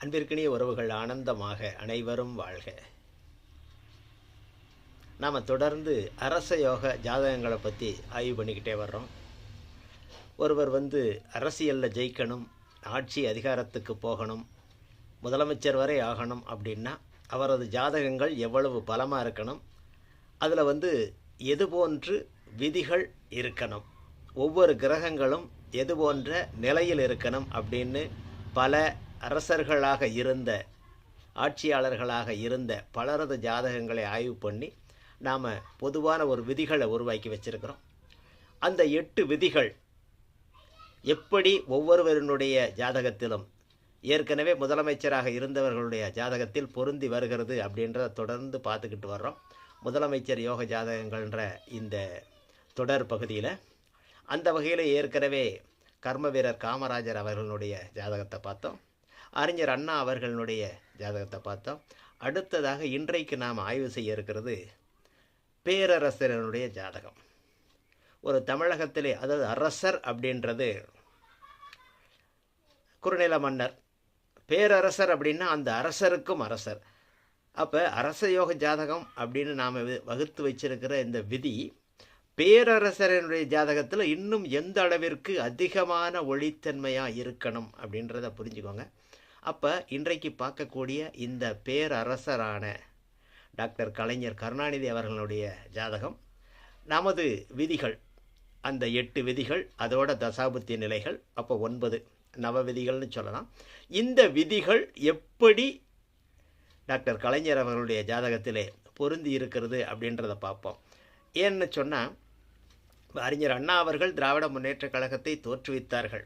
அன்பிற்கினிய உறவுகள் ஆனந்தமாக அனைவரும் வாழ்க. நாம் தொடர்ந்து அரச யோக ஜாதகங்களை பற்றி ஆய்வு பண்ணிக்கிட்டே வர்றோம். ஒருவர் வந்து அரசியலில் ஜெயிக்கணும் ஆட்சி அதிகாரத்துக்கு போகணும் முதலமைச்சர் வரை ஆகணும் அப்படின்னா அவரது ஜாதகங்கள் எவ்வளவு பலமாக இருக்கணும் அதில் வந்து எது போன்று விதிகள் இருக்கணும். ஒவ்வொரு கிரகங்களும் எது போன்ற நிலையில் இருக்கணும் அப்படின்னு பல அரசர்களாக இருந்த ஆட்சியாளர்களாக இருந்த பலரது ஜாதகங்களை ஆய்வு பண்ணி நாம் பொதுவான ஒரு விதிகளை உருவாக்கி வச்சிருக்கிறோம். அந்த எட்டு விதிகள் எப்படி ஒவ்வொருவரினுடைய ஜாதகத்திலும் ஏற்கனவே முதலமைச்சராக இருந்தவர்களுடைய ஜாதகத்தில் பொருந்தி வருகிறது அப்படின்றத தொடர்ந்து பார்த்துக்கிட்டு வர்றோம். முதலமைச்சர் யோக ஜாதகங்கள்ன்ற இந்த தொடர் பகுதியில் அந்த வகையில் ஏற்கனவே கர்ம வீரர் காமராஜர் அவர்களுடைய ஜாதகத்தை பார்த்தோம். அறிஞர் அண்ணா அவர்களுடைய ஜாதகத்தை பார்த்தோம். அடுத்ததாக இன்றைக்கு நாம் ஆய்வு செய்ய இருக்கிறது பேரரசரனுடைய ஜாதகம். ஒரு தமிழகத்திலே அதாவது அரசர் அப்படின்றது குறுநில மன்னர். பேரரசர் அப்படின்னா அந்த அரசருக்கும் அரசர். அப்போ அரச யோக ஜாதகம் அப்படின்னு நாம் வகுத்து வச்சிருக்கிற இந்த விதி பேரரசரனுடைய ஜாதகத்தில் இன்னும் எந்த அளவிற்கு அதிகமான ஒளித்தன்மையாக இருக்கணும் அப்படின்றத புரிஞ்சுக்கோங்க. அப்போ இன்றைக்கு பார்க்கக்கூடிய இந்த பேரரசரான டாக்டர் கலைஞர் கருணாநிதி அவர்களுடைய ஜாதகம் நமது விதிகள் அந்த எட்டு விதிகள் அதோட தசாபுத்தி நிலைகள் அப்போ ஒன்பது நவ விதிகள்னு சொல்லலாம். இந்த விதிகள் எப்படி டாக்டர் கலைஞர் அவர்களுடைய ஜாதகத்திலே பொருந்தி இருக்கிறது அப்படின்றத பார்ப்போம். ஏன்னு சொன்னால் அறிஞர் அண்ணா அவர்கள் திராவிட முன்னேற்ற கழகத்தை தோற்றுவித்தார்கள்.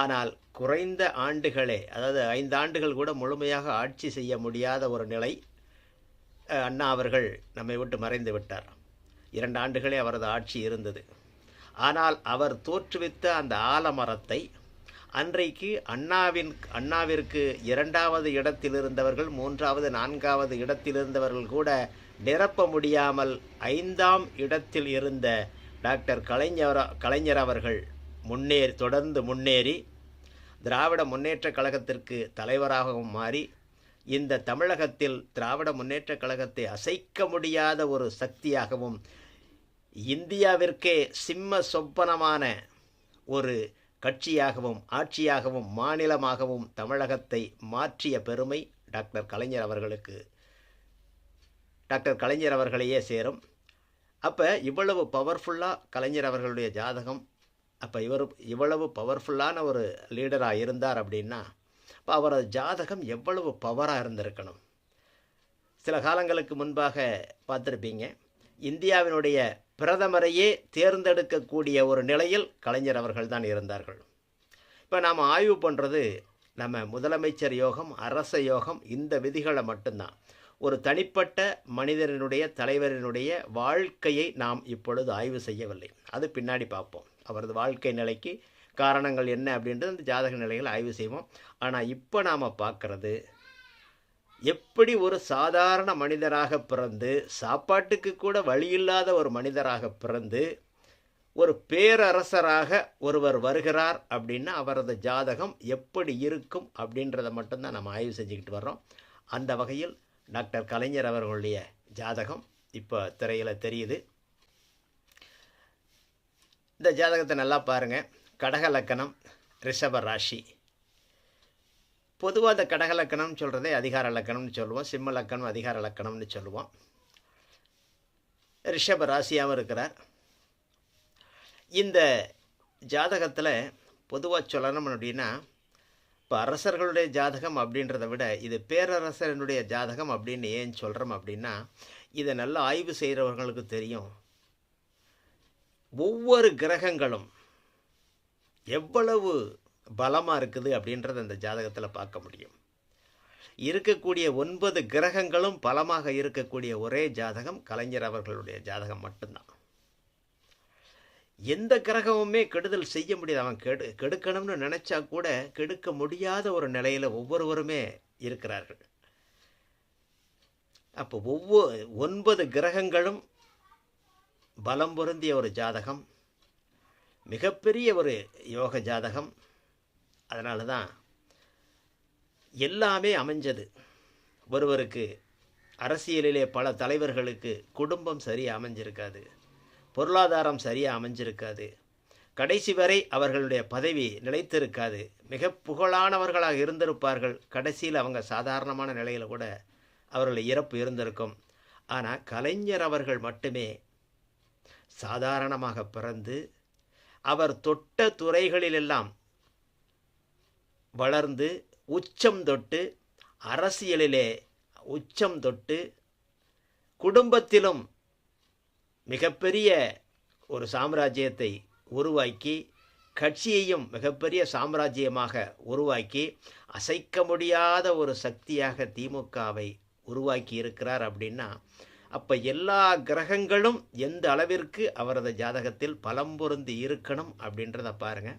ஆனால் குறைந்த ஆண்டுகளே அதாவது ஐந்து ஆண்டுகள் கூட முழுமையாக ஆட்சி செய்ய முடியாத ஒரு நிலை அண்ணா அவர்கள் நம்மை விட்டு மறைந்து விட்டார். இரண்டு ஆண்டுகளே அவரது ஆட்சி இருந்தது. ஆனால் அவர் தோற்றுவித்த அந்த ஆலமரத்தை அன்றைக்கு அண்ணாவின் அண்ணாவிற்கு இரண்டாவது இடத்தில் இருந்தவர்கள் மூன்றாவது நான்காவது இடத்தில் இருந்தவர்கள் கூட நிரப்ப முடியாமல் ஐந்தாம் இடத்தில் இருந்த டாக்டர் கலைஞர் கலைஞர் அவர்கள் முன்னேறி தொடர்ந்து முன்னேறி திராவிட முன்னேற்றக் கழகத்திற்கு தலைவராகவும் மாறி இந்த தமிழகத்தில் திராவிட முன்னேற்றக் கழகத்தை அசைக்க முடியாத ஒரு சக்தியாகவும் இந்தியாவிற்கே சிம்ம சொப்பனமான ஒரு கட்சியாகவும் ஆட்சியாகவும் மாநிலமாகவும் தமிழகத்தை மாற்றிய பெருமை டாக்டர் கலைஞர் அவர்களுக்கு. டாக்டர் கலைஞர் அவர்களையே சேரும். அப்போ இவ்வளவு பவர்ஃபுல்லாக கலைஞர் அவர்களுடைய ஜாதகம் அப்போ இவர் இவ்வளவு பவர்ஃபுல்லான ஒரு லீடராக இருந்தார் அப்படின்னா இப்போ அவரது ஜாதகம் எவ்வளவு பவராக இருந்திருக்கணும்? சில காலங்களுக்கு முன்பாக பார்த்துருப்பீங்க இந்தியாவினுடைய பிரதமரையே தேர்ந்தெடுக்கக்கூடிய ஒரு நிலையில் கலைஞர் அவர்கள் தான் இருந்தார்கள். இப்போ நாம் ஆய்வு பண்ணுறது நம்ம முதலமைச்சர் யோகம் அரச யோகம் இந்த விதிகளை மட்டும்தான். ஒரு தனிப்பட்ட மனிதனுடைய தலைவரினுடைய வாழ்க்கையை நாம் இப்பொழுது ஆய்வு செய்யவில்லை. அது பின்னாடி பார்ப்போம். அவரது வாழ்க்கை நிலைக்கு காரணங்கள் என்ன அப்படின்றது அந்த ஜாதக நிலைகளை ஆய்வு செய்வோம். ஆனால் இப்போ நாம் பார்க்குறது எப்படி ஒரு சாதாரண மனிதராக பிறந்து சாப்பாட்டுக்கு கூட வழியில்லாத ஒரு மனிதராக பிறந்து ஒரு பேரரசராக ஒருவர் வருகிறார் அப்படின்னா அவரது ஜாதகம் எப்படி இருக்கும் அப்படின்றத மட்டும்தான் நம்ம ஆய்வு செஞ்சுக்கிட்டு வர்றோம். அந்த வகையில் டாக்டர் கலைஞர் அவர்களுடைய ஜாதகம் இப்போ திரையில் தெரியுது. இந்த ஜாதகத்தை நல்லா பாருங்கள் கடக லக்கணம் ரிஷப ராசி. பொதுவாக இந்த கடக லக்கணம்னு சொல்கிறதே அதிகார லக்கணம்னு சொல்லுவோம். சிம்ம லக்கணம் அதிகார லக்கணம்னு சொல்லுவோம். ரிஷப ராசியாகவும் இருக்கிறார். இந்த ஜாதகத்தில் பொதுவாக சொல்லணும் அப்படின்னா இப்போ அரசர்களுடைய ஜாதகம் அப்படின்றத விட இது பேரரசரனுடைய ஜாதகம் அப்படின்னு ஏன் சொல்கிறோம் அப்படின்னா இதை நல்லா ஆய்வு செய்கிறவர்களுக்கு தெரியும். ஒவ்வொரு கிரகங்களும் எவ்வளவு பலமாக இருக்குது அப்படின்றத அந்த ஜாதகத்தில் பார்க்க முடியும். இருக்கக்கூடிய ஒன்பது கிரகங்களும் பலமாக இருக்கக்கூடிய ஒரே ஜாதகம் கலைஞர் அவர்களுடைய ஜாதகம் மட்டும்தான். எந்த கிரகமுமே கெடுதல் செய்ய முடியாது. அவன் கெடு கெடுக்கணும்னு நினச்சா கூட கெடுக்க முடியாத ஒரு நிலையில் ஒவ்வொருவருமே இருக்கிறார்கள். அப்போ ஒவ்வொரு ஒன்பது கிரகங்களும் பலம் பொருந்திய ஒரு ஜாதகம் மிகப்பெரிய ஒரு யோக ஜாதகம். அதனால தான் எல்லாமே அமைஞ்சது. ஒருவருக்கு அரசியலிலே பல தலைவர்களுக்கு குடும்பம் சரியாக அமைஞ்சிருக்காது. பொருளாதாரம் சரியாக அமைஞ்சிருக்காது. கடைசி வரை அவர்களுடைய பதவி நிலைத்திருக்காது. மிக புகழானவர்களாக இருந்திருப்பார்கள். கடைசியில் அவங்க சாதாரணமான நிலையில் கூட அவர்களுடைய இறப்பு இருந்திருக்கும். ஆனால் கலைஞர் அவர்கள் மட்டுமே சாதாரணமாக பிறந்து அவர் தொட்ட துறைகளிலெல்லாம் வளர்ந்து உச்சம் தொட்டு அரசியலிலே உச்சம் தொட்டு குடும்பத்திலும் மிகப்பெரிய ஒரு சாம்ராஜ்யத்தை உருவாக்கி கட்சியையும் மிகப்பெரிய சாம்ராஜ்யமாக உருவாக்கி அசைக்க முடியாத ஒரு சக்தியாக திமுகவை உருவாக்கி இருக்கிறார் அப்படின்னா அப்போ எல்லா கிரகங்களும் எந்த அளவிற்கு அவரது ஜாதகத்தில் பலம் பொருந்தி இருக்கணும் அப்படின்றத பாருங்கள்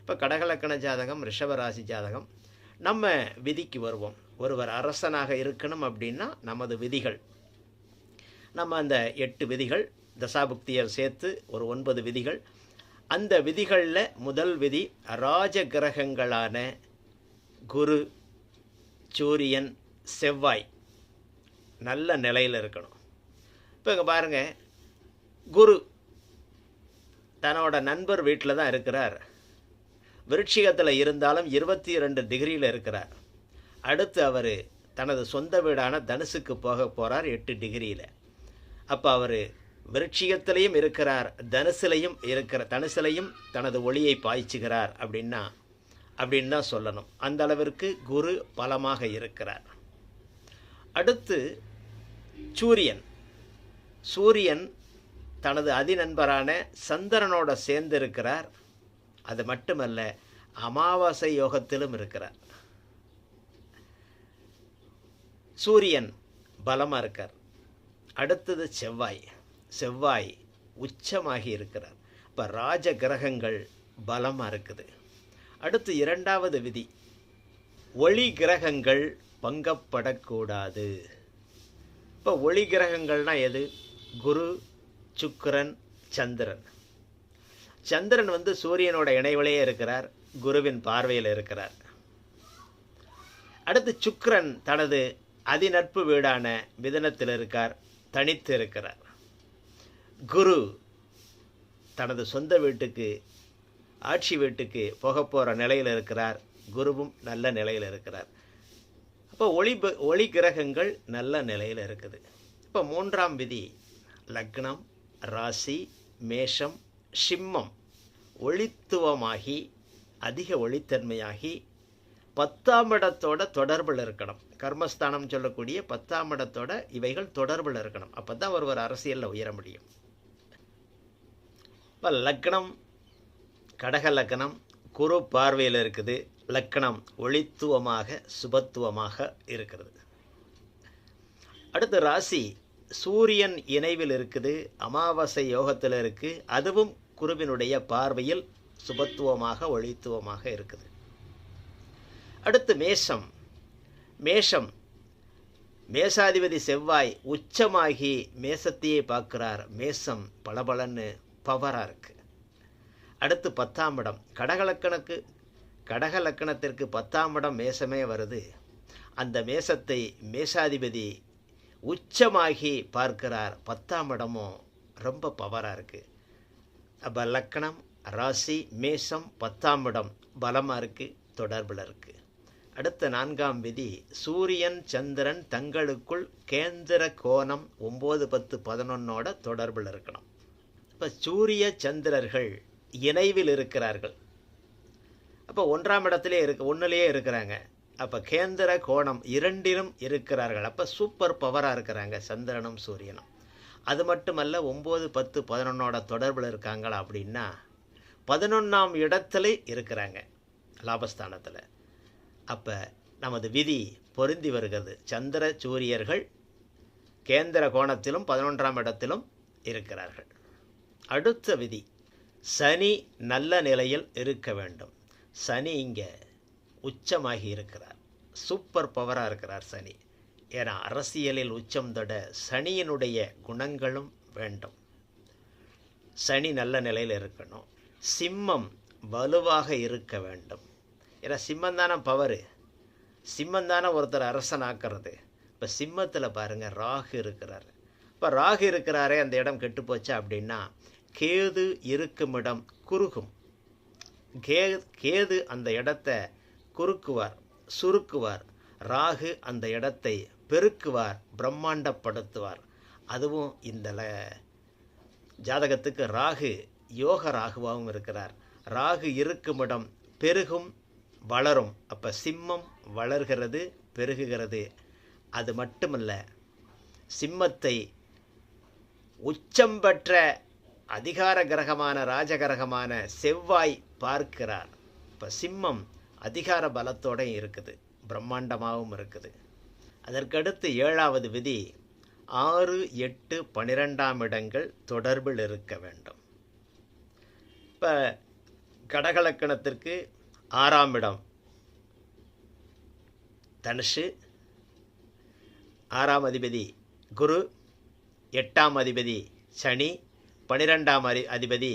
இப்போ கடகலக்கண ஜாதகம் ரிஷபராசி ஜாதகம் நம்ம விதிக்கு வருவோம். ஒருவர் அரசனாக இருக்கணும் அப்படின்னா நமது விதிகள் நம்ம அந்த எட்டு விதிகள் தசாபுக்தியர் சேர்த்து ஒரு ஒன்பது விதிகள். அந்த விதிகளில் முதல் விதி ராஜ கிரகங்களான குரு சூரியன் செவ்வாய் நல்ல நிலையில் இருக்கணும். இப்போ இங்கே பாருங்கள் குரு தன்னோட நண்பர் வீட்டில் தான் இருக்கிறார். விருட்சிகத்தில் இருந்தாலும் இருபத்தி ரெண்டு டிகிரியில் இருக்கிறார். அடுத்து அவர் தனது சொந்த வீடான தனுசுக்கு போக போகிறார் எட்டு டிகிரியில். அப்போ அவர் விருட்சியத்திலையும் இருக்கிறார் தனுசுலையும் இருக்கிற தனுசுலையும் தனது ஒளியை பாய்ச்சுகிறார் அப்படின்னா அப்படின்னு தான் சொல்லணும். அந்த அளவிற்கு குரு பலமாக இருக்கிறார். அடுத்து சூரியன். சூரியன் தனது அதிநண்பரான சந்திரனோட சேர்ந்து இருக்கிறார் அது மட்டுமல்ல அமாவாசை யோகத்திலும் இருக்கிறார். சூரியன் பலமாக இருக்கார். அடுத்தது செவ்வாய். செவ்வாய் உச்சமாகி இருக்கிறார். இப்போ ராஜ கிரகங்கள் பலமாக இருக்குது. அடுத்து இரண்டாவது விதி. ஒளி கிரகங்கள் பங்கப்படக்கூடாது. இப்போ ஒளி கிரகங்கள்னால் எது? குரு சுக்கரன் சந்திரன். சந்திரன் வந்து சூரியனோட இணைவிலேயே இருக்கிறார். குருவின் பார்வையில் இருக்கிறார். அடுத்து சுக்கரன் தனது அதிநட்பு வீடான மிதனத்தில் இருக்கார். தனித்து இருக்கிறார். குரு தனது சொந்த வீட்டுக்கு ஆட்சி வீட்டுக்கு போக போகிற நிலையில் இருக்கிறார். குருவும் நல்ல நிலையில் இருக்கிறார். அப்போ ஒளி ப- ஒளி கிரகங்கள் நல்ல நிலையில் இருக்குது. இப்போ மூன்றாம் விதி லக்னம் ராசி மேஷம் சிம்மம் ஒளித்துவமாகி அதிக ஒளித்தன்மையாகி பத்தாம் இடத்தோட தொடர்பில் இருக்கணும். கர்மஸ்தானம் சொல்லக்கூடிய பத்தாம் இடத்தோட இவைகள் தொடர்பில் இருக்கணும். அப்போ தான் ஒருவர் அரசியலில் உயர முடியும். இப்போ லக்னம் கடக லக்னம் குரு பார்வையில் இருக்குது. லக்னம் ஒளித்துவமாக சுபத்துவமாக இருக்கிறது. அடுத்து ராசி சூரியன் இணைவில் இருக்குது அமாவாசை யோகத்தில் இருக்குது அதுவும் குருவினுடைய பார்வையில் சுபத்துவமாக ஒளித்துவமாக இருக்குது. அடுத்து மேஷம். மேஷம் மேஷாதிபதி செவ்வாய் உச்சமாகி மேசத்தையே பார்க்கிறார். மேசம் பளபளன்னு பவராக இருக்குது அடுத்து பத்தாம் இடம். கடகலக்கணக்கு கடக லக்கணத்திற்கு பத்தாம் இடம் மேசமே வருது. அந்த மேசத்தை மேசாதிபதி உச்சமாகி பார்க்கிறார். பத்தாம் இடமும் ரொம்ப பவராக இருக்குது அப்போ லக்கணம் ராசி மேஷம் பத்தாம் இடம் பலமாக இருக்குது தொடர்பில் இருக்குது அடுத்த நான்காம் விதி சூரியன் சந்திரன் தங்களுக்குள் கேந்திர கோணம் ஒம்பது பத்து பதினொன்னோட தொடர்பில் இருக்கணும். இப்போ சூரிய சந்திரர்கள் இணைவில் இருக்கிறார்கள். அப்போ ஒன்றாம் இடத்திலே இருக்கு ஒன்றுலேயே இருக்கிறாங்க. அப்போ கேந்திர கோணம் இரண்டிலும் இருக்கிறார்கள். அப்போ சூப்பர் பவராக இருக்கிறாங்க சந்திரனும் சூரியனும். அது மட்டுமல்ல ஒம்பது பத்து பதினொன்னோட தொடர்பில் இருக்காங்களா அப்படின்னா பதினொன்றாம் இடத்துல இருக்கிறாங்க லாபஸ்தானத்தில். அப்போ நமது விதி பொருந்தி வருகிறது. சந்திர சூரியர்கள் கேந்திர கோணத்திலும் பதினொன்றாம் இடத்திலும் இருக்கிறார்கள். அடுத்த விதி. சனி நல்ல நிலையில் இருக்க வேண்டும். சனி இங்கே உச்சமாகி இருக்கிறார். சூப்பர் பவராக இருக்கிறார் சனி. ஏன்னா அரசியலில் உச்சம் தொட சனியினுடைய குணங்களும் வேண்டும். சனி நல்ல நிலையில் இருக்கணும். சிம்மம் வலுவாக இருக்க வேண்டும். ஏன்னா சிம்மம் தானே பவரு சிம்மம் தானே ஒருத்தர் அரசனாக்குறது. இப்போ சிம்மத்தில் பாருங்கள் ராகு இருக்கிறார். இப்போ ராகு இருக்கிறாரே அந்த இடம் கெட்டு போச்சா அப்படின்னா கேது இருக்குமிடம் குறுகும். கே கேது அந்த இடத்த குறுக்குவார் சுருக்குவார். ராகு அந்த இடத்தை பெருக்குவார் பிரம்மாண்டப்படுத்துவார். அதுவும் இந்த ல- ஜாதகத்துக்கு ராகு யோக ராகுவாகவும் இருக்கிறார். ராகு இருக்குமிடம் பெருகும் வளரும். அப்போ சிம்மம் வளர்கிறது பெருகுகிறது. அது மட்டுமல்ல சிம்மத்தை உச்சம் பெற்ற அதிகார கிரகமான ராஜகிரகமான செவ்வாய் பார்க்கிறார். இப்போ சிம்மம் அதிகார பலத்தோட இருக்குது. பிரம்மாண்டமாகவும் இருக்குது. அதற்கடுத்து ஏழாவது விதி ஆறு எட்டு பனிரெண்டாம் இடங்கள் தொடர்பில் இருக்க வேண்டும். இப்போ கடகலக்கணத்திற்கு ஆறாம் இடம் தனுஷு ஆறாம் அதிபதி குரு எட்டாம் அதிபதி சனி பனிரெண்டாம் அரி அதிபதி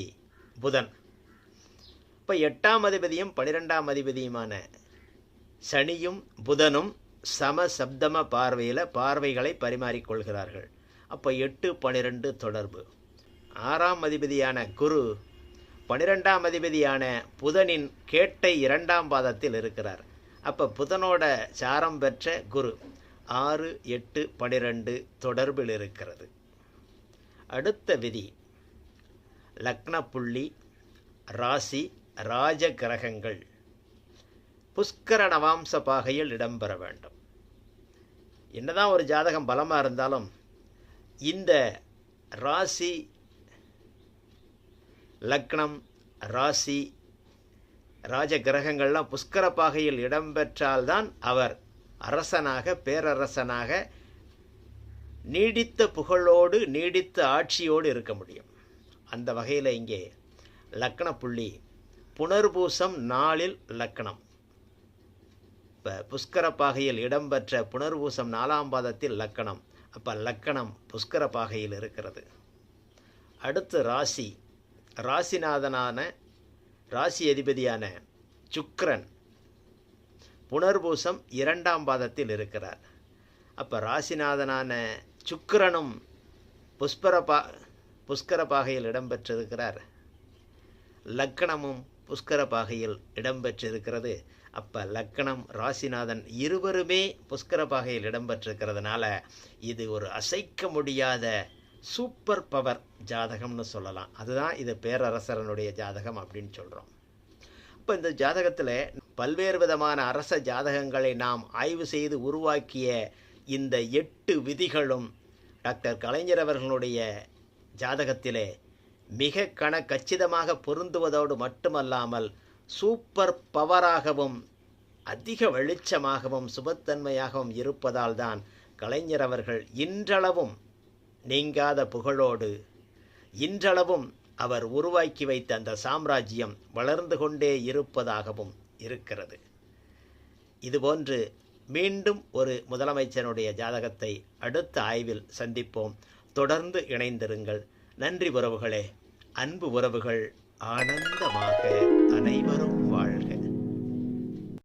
புதன். இப்போ எட்டாம் அதிபதியும் பனிரெண்டாம் அதிபதியுமான சனியும் புதனும் சம சப்தம பார்வையில் பார்வைகளை பரிமாறிக்கொள்கிறார்கள் அப்போ எட்டு பனிரெண்டு தொடர்பு. ஆறாம் அதிபதியான குரு பனிரெண்டாம் அதிபதியான புதனின் கேட்டை இரண்டாம் பாதத்தில் இருக்கிறார். அப்போ புதனோட சாரம் பெற்ற குரு ஆறு எட்டு பனிரெண்டு தொடர்பில் இருக்கிறது. அடுத்த விதி. லக்ன புள்ளி ராசி ராஜ கிரகங்கள் புஷ்கர நவாம்ச பாகையில் இடம்பெற வேண்டும். என்னதான் ஒரு ஜாதகம் பலமாக இருந்தாலும் இந்த ராசி லக்னம் ராசி ராஜ கிரகங்கள்லாம் புஷ்கர பாகையில் இடம்பெற்றால்தான் அவர் அரசனாக பேரரசனாக நீடித்த புகழோடு நீடித்த ஆட்சியோடு இருக்க முடியும். அந்த வகையில் இங்கே லக்கண புள்ளி புனர்பூசம் நாளில் லக்கணம். இப்போ புஷ்கர பாகையில் இடம்பெற்ற புனர்பூசம் நாலாம் பாதத்தில் லக்கணம். அப்போ லக்கணம் புஷ்கர பாகையில் இருக்கிறது. அடுத்து ராசி. ராசிநாதனான ராசி அதிபதியான சுக்ரன் புனர்பூசம் இரண்டாம் பாதத்தில் இருக்கிறார். அப்போ ராசிநாதனான சுக்கிரனும் புஷ்பர பா புஷ்கர பாகையில் இடம்பெற்றிருக்கிறார். லக்கணமும் புஷ்கர பாகையில் இடம்பெற்றிருக்கிறது. அப்போ லக்கணம் ராசிநாதன் இருவருமே புஷ்கர பாகையில் இடம்பெற்றிருக்கிறதுனால இது ஒரு அசைக்க முடியாத சூப்பர் பவர் ஜாதகம்னு சொல்லலாம். அதுதான் இது பேரரசரனுடைய ஜாதகம் அப்படின்னு சொல்கிறோம் இப்போ இந்த ஜாதகத்தில் பல்வேறு விதமான அரச ஜாதகங்களை நாம் ஆய்வு செய்து உருவாக்கிய இந்த எட்டு விதிகளும் டாக்டர் கலைஞர் அவர்களுடைய ஜாதகத்திலே மிக கண கச்சிதமாக பொருந்துவதோடு மட்டுமல்லாமல் சூப்பர் பவராகவும் அதிக வெளிச்சமாகவும் சுபத்தன்மையாகவும் இருப்பதால் தான் கலைஞர் அவர்கள் இன்றளவும் நீங்காத புகழோடு இன்றளவும் அவர் உருவாக்கி வைத்த அந்த சாம்ராஜ்யம் வளர்ந்து கொண்டே இருப்பதாகவும் இருக்கிறது. இதுபோன்று மீண்டும் ஒரு முதலமைச்சருடைய ஜாதகத்தை அடுத்த ஆய்வில் சந்திப்போம். தொடர்ந்து இணைந்திருங்கள். நன்றி உறவுகளே. அன்பு உறவுகள் ஆனந்தமாக அனைவரும்